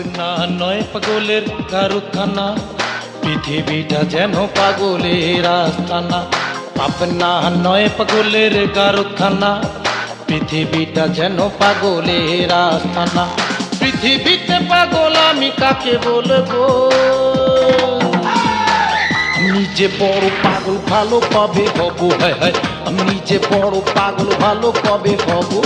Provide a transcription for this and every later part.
ভাবনা নয় পাগলের কারখানা। পৃথিবীটা যেন পাগলের আস্তানা। ভাবনা নয় পাগলের কারখানা। পৃথিবীটা যেন পাগলের আস্তানা। পৃথিবীতে পাগল আমি কাকে বলব? আমি যে বড় পাগল, ভালো কবে হব? হ্যাঁ হ্যাঁ আমি যে বড় পাগল, ভালো কবে হব?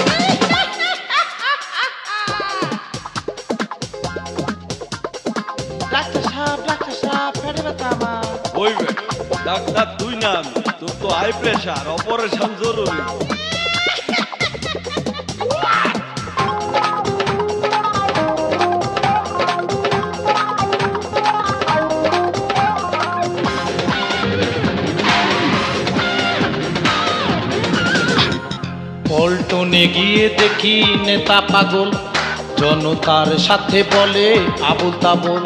পেটে ব্যথা আমার। ওই ডাক্তার তুই না আমি তোর তো হাই প্রেশার অপারেশন জরুরি। পল্টনে গিয়ে দেখি নেতা পাগল জনতার সাথে বলে আবুল তাবল।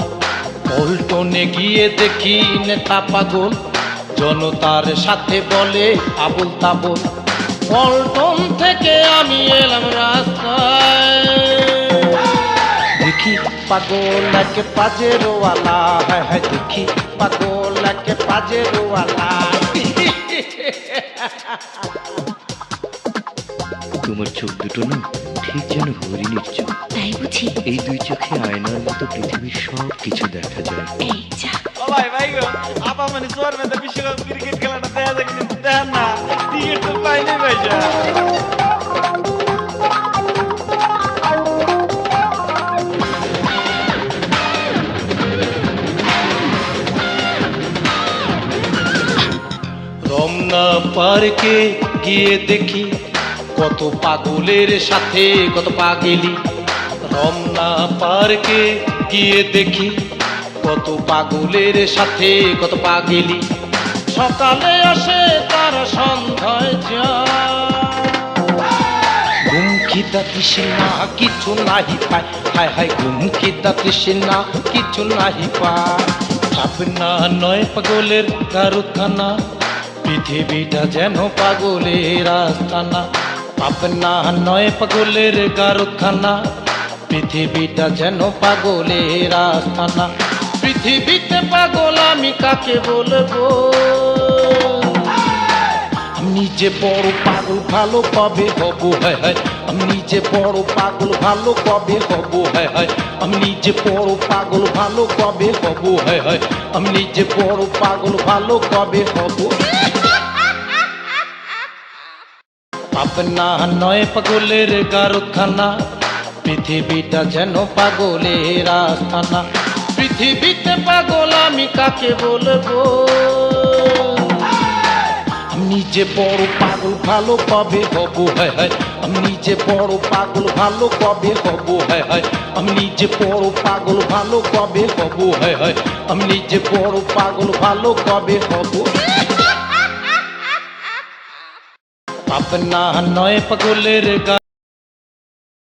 পল্টনে গিয়ে দেখি নেতা পাগল। জনতার সাথে বলে আবুল তাবল পল্টন থেকে আমি এলাম রাস্তায়। দেখি পাগল একে পাজেরওয়ালা। হ্যাঁ হ্যাঁ দেখি পাগল একে পাজেরওয়ালা। তোমার চোখ দুটো না? ঠিক যেন হরিণীর চোখ। তাই বুঝি। এই দুই চোখে আয়নার মতো পৃথিবীর সব কিছু দেখা যায়। এই যা। ও ভাই ভাই গো আপা মানে সোয়ার মেতে বিশ্বকাপ ক্রিকেট খেলাটা দেখা যায় কিন্তু দেখেন না। টিকিট তো পাইনি ভাই যা। রমনা পার্কে গিয়ে দেখি কত পাগলের সাথে, কত পাগেলি। রমনা পার্কে গিয়ে দেখি, কত পাগলের সাথে, কত পাগেলি। সকালে আসে তার সন্ধ্যায় যায় ঘুম খিদা তৃষ্ণা, কিছু নাহি পায়। হায় হায় ঘুম খিদা তৃষ্ণা, কিছু নাহি পায়। ভাবনা নয় পাগলের কারখানা, পৃথিবীটা যেন পাগলের আস্তানা। ভাবনা নয় পাগলের কারখানা পৃথিবীটা যেন পাগলের আস্তানা পৃথিবীতে পাগল আমি কাকে বলব আমি যে বড় পাগল ভালো কবে হব হ্যাঁ হ্যাঁ আমি যে বড় পাগল ভালো কবে হব হ্যাঁ হ্যাঁ আমি যে বড় পাগল ভালো কবে হব হ্যাঁ হ্যাঁ আমি যে বড় পাগল ভালো কবে হব আপনা নয় পাগলের কারখানা পৃথিবীটা যেন পাগলের আস্তানা পৃথিবীতে পাগল আমি কাকে বলব আমি যে বড় পাগল ভালো কবে হব হ্যাঁ হ্যাঁ আমি যে বড় পাগল ভালো কবে হব হ্যাঁ হ্যাঁ আমি যে বড় পাগল ভালো কবে হব হ্যাঁ হ্যাঁ আমি যে বড় পাগল ভালো কবে হব আপনা নয় পাগলের গা